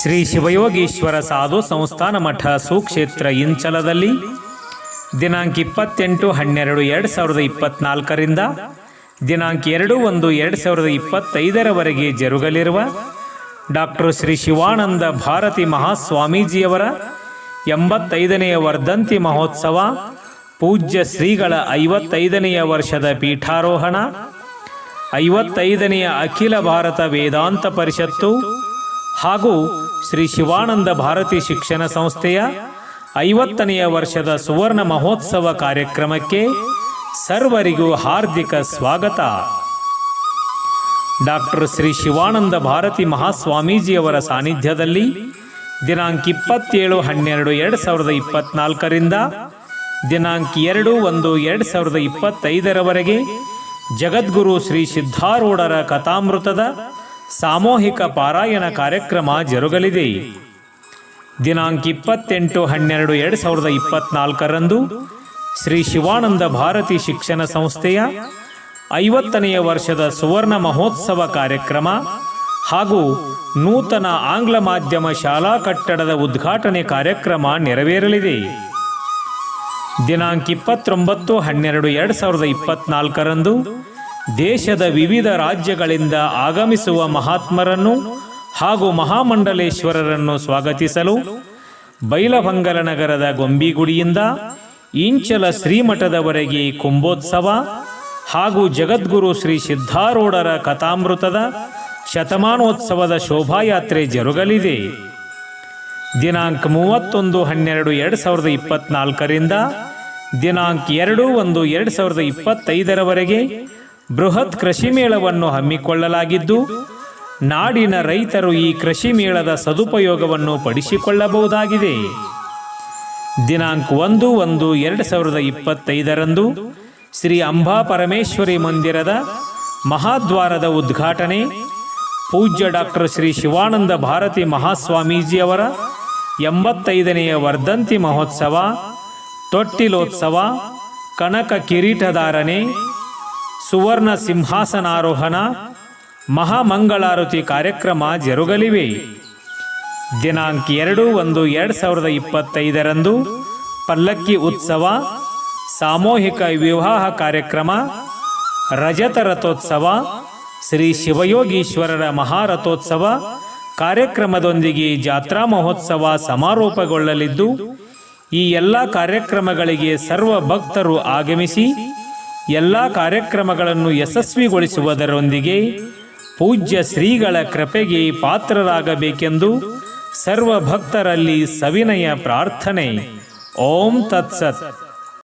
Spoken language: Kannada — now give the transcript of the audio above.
ಶ್ರೀ ಶಿವಯೋಗೀಶ್ವರ ಸಾಧು ಸಂಸ್ಥಾನ ಮಠ ಸುಕ್ಷೇತ್ರ ಇಂಚಲದಲ್ಲಿ ದಿನಾಂಕ ಇಪ್ಪತ್ತೆಂಟು ಹನ್ನೆರಡು ಎರಡು ಸಾವಿರದ ಇಪ್ಪತ್ನಾಲ್ಕರಿಂದ ದಿನಾಂಕ ಎರಡು ಒಂದು ಎರಡು ಸಾವಿರದ ಇಪ್ಪತ್ತೈದರವರೆಗೆ ಜರುಗಲಿರುವ ಡಾಕ್ಟರ್ ಶ್ರೀ ಶಿವಾನಂದ ಭಾರತಿ ಮಹಾಸ್ವಾಮೀಜಿಯವರ ಎಂಬತ್ತೈದನೆಯ ವರ್ಧಂತಿ ಮಹೋತ್ಸವ, ಪೂಜ್ಯ ಶ್ರೀಗಳ ಐವತ್ತೈದನೆಯ ವರ್ಷದ ಪೀಠಾರೋಹಣ, ಐವತ್ತೈದನೆಯ ಅಖಿಲ ಭಾರತ ವೇದಾಂತ ಪರಿಷತ್ತು ಹಾಗೂ ಶ್ರೀ ಶಿವಾನಂದ ಭಾರತಿ ಶಿಕ್ಷಣ ಸಂಸ್ಥೆಯ ಐವತ್ತನೆಯ ವರ್ಷದ ಸುವರ್ಣ ಮಹೋತ್ಸವ ಕಾರ್ಯಕ್ರಮಕ್ಕೆ ಸರ್ವರಿಗೂ ಹಾರ್ದಿಕ ಸ್ವಾಗತ. ಡಾಕ್ಟರ್ ಶ್ರೀ ಶಿವಾನಂದ ಭಾರತಿ ಮಹಾಸ್ವಾಮೀಜಿಯವರ ಸಾನ್ನಿಧ್ಯದಲ್ಲಿ ದಿನಾಂಕ ಇಪ್ಪತ್ತೇಳು ಹನ್ನೆರಡು ಎರಡು ಸಾವಿರದ ಇಪ್ಪತ್ನಾಲ್ಕರಿಂದ ದಿನಾಂಕ ಎರಡು ಒಂದು ಎರಡು ಸಾವಿರದ ಇಪ್ಪತ್ತೈದರವರೆಗೆ ಜಗದ್ಗುರು ಶ್ರೀ ಸಿದ್ಧಾರೂಢರ ಕಥಾಮೃತದ ಸಾಮೂಹಿಕ ಪಾರಾಯಣ ಕಾರ್ಯಕ್ರಮ ಜರುಗಲಿದೆ. ದಿನಾಂಕ ಇಪ್ಪತ್ತೆಂಟು ಹನ್ನೆರಡು ಎರಡು ಸಾವಿರದ ಇಪ್ಪತ್ನಾಲ್ಕರಂದು ಶ್ರೀ ಶಿವಾನಂದ ಭಾರತಿ ಶಿಕ್ಷಣ ಸಂಸ್ಥೆಯ ಐವತ್ತನೆಯ ವರ್ಷದ ಸುವರ್ಣ ಮಹೋತ್ಸವ ಕಾರ್ಯಕ್ರಮ ಹಾಗೂ ನೂತನ ಆಂಗ್ಲ ಮಾಧ್ಯಮ ಶಾಲಾ ಕಟ್ಟಡದ ಉದ್ಘಾಟನೆ ಕಾರ್ಯಕ್ರಮ ನೆರವೇರಲಿದೆ. ದಿನಾಂಕ ಇಪ್ಪತ್ತೊಂಬತ್ತು ಹನ್ನೆರಡು ಎರಡು ಸಾವಿರದ ಇಪ್ಪತ್ನಾಲ್ಕರಂದು ದೇಶದ ವಿವಿಧ ರಾಜ್ಯಗಳಿಂದ ಆಗಮಿಸುವ ಮಹಾತ್ಮರನ್ನು ಹಾಗೂ ಮಹಾಮಂಡಲೇಶ್ವರರನ್ನು ಸ್ವಾಗತಿಸಲು ಬೈಲಭಂಗಲ ನಗರದ ಗೊಂಬಿಗುಡಿಯಿಂದ ಇಂಚಲ ಶ್ರೀಮಠದವರೆಗೆ ಕುಂಭೋತ್ಸವ ಹಾಗೂ ಜಗದ್ಗುರು ಶ್ರೀ ಸಿದ್ಧಾರೂಢರ ಕಥಾಮೃತದ ಶತಮಾನೋತ್ಸವದ ಶೋಭಾಯಾತ್ರೆ ಜರುಗಲಿದೆ. ದಿನಾಂಕ ಮೂವತ್ತೊಂದು ಹನ್ನೆರಡು ಎರಡು ಸಾವಿರದ ಇಪ್ಪತ್ನಾಲ್ಕರಿಂದ ದಿನಾಂಕ ಎರಡು ಒಂದು ಎರಡು ಸಾವಿರದ ಇಪ್ಪತ್ತೈದರವರೆಗೆ ಬೃಹತ್ ಕೃಷಿ ಮೇಳವನ್ನು ಹಮ್ಮಿಕೊಳ್ಳಲಾಗಿದ್ದು, ನಾಡಿನ ರೈತರು ಈ ಕೃಷಿ ಮೇಳದ ಸದುಪಯೋಗವನ್ನು ಪಡಿಸಿಕೊಳ್ಳಬಹುದಾಗಿದೆ. ದಿನಾಂಕ ಒಂದು ಒಂದು ಎರಡು ಸಾವಿರದ ಇಪ್ಪತ್ತೈದರಂದು ಶ್ರೀ ಅಂಬಾ ಪರಮೇಶ್ವರಿ ಮಂದಿರದ ಮಹಾದ್ವಾರದ ಉದ್ಘಾಟನೆ, ಪೂಜ್ಯ ಡಾಕ್ಟರ್ ಶ್ರೀ ಶಿವಾನಂದ ಭಾರತಿ ಮಹಾಸ್ವಾಮೀಜಿಯವರ ಎಂಬತ್ತೈದನೆಯ ವರ್ಧಂತಿ ಮಹೋತ್ಸವ, ತೊಟ್ಟಿಲೋತ್ಸವ, ಕನಕ ಕಿರೀಟಧಾರಣೆ ಸುವರ್ಣ ಸಿಂಹಾಸನಾರೋಹಣ, ಮಹಾಮಂಗಳಾರತಿ ಕಾರ್ಯಕ್ರಮ ಜರುಗಲಿವೆ. ದಿನಾಂಕ ಎರಡು ಒಂದು ಎರಡು ಸಾವಿರದ ಇಪ್ಪತ್ತೈದರಂದು ಪಲ್ಲಕ್ಕಿ ಉತ್ಸವ, ಸಾಮೂಹಿಕ ವಿವಾಹ ಕಾರ್ಯಕ್ರಮ ರಜತ ರಥೋತ್ಸವ ಶ್ರೀ ಶಿವಯೋಗೀಶ್ವರರ ಮಹಾರಥೋತ್ಸವ ಕಾರ್ಯಕ್ರಮದೊಂದಿಗೆ ಜಾತ್ರಾ ಮಹೋತ್ಸವ ಸಮಾರೋಪಗೊಳ್ಳಲಿದ್ದು, ಈ ಎಲ್ಲ ಕಾರ್ಯಕ್ರಮಗಳಿಗೆ ಸರ್ವ ಭಕ್ತರು ಆಗಮಿಸಿ ಎಲ್ಲ ಕಾರ್ಯಕ್ರಮಗಳನ್ನು ಯಶಸ್ವಿಗೊಳಿಸುವುದರೊಂದಿಗೆ ಪೂಜ್ಯ ಶ್ರೀಗಳ ಕೃಪೆಗೆ ಪಾತ್ರರಾಗಬೇಕೆಂದು ಸರ್ವ ಭಕ್ತರಲ್ಲಿ ಸವಿನಯ ಪ್ರಾರ್ಥನೆ. ಓಂ ತತ್ಸತ್.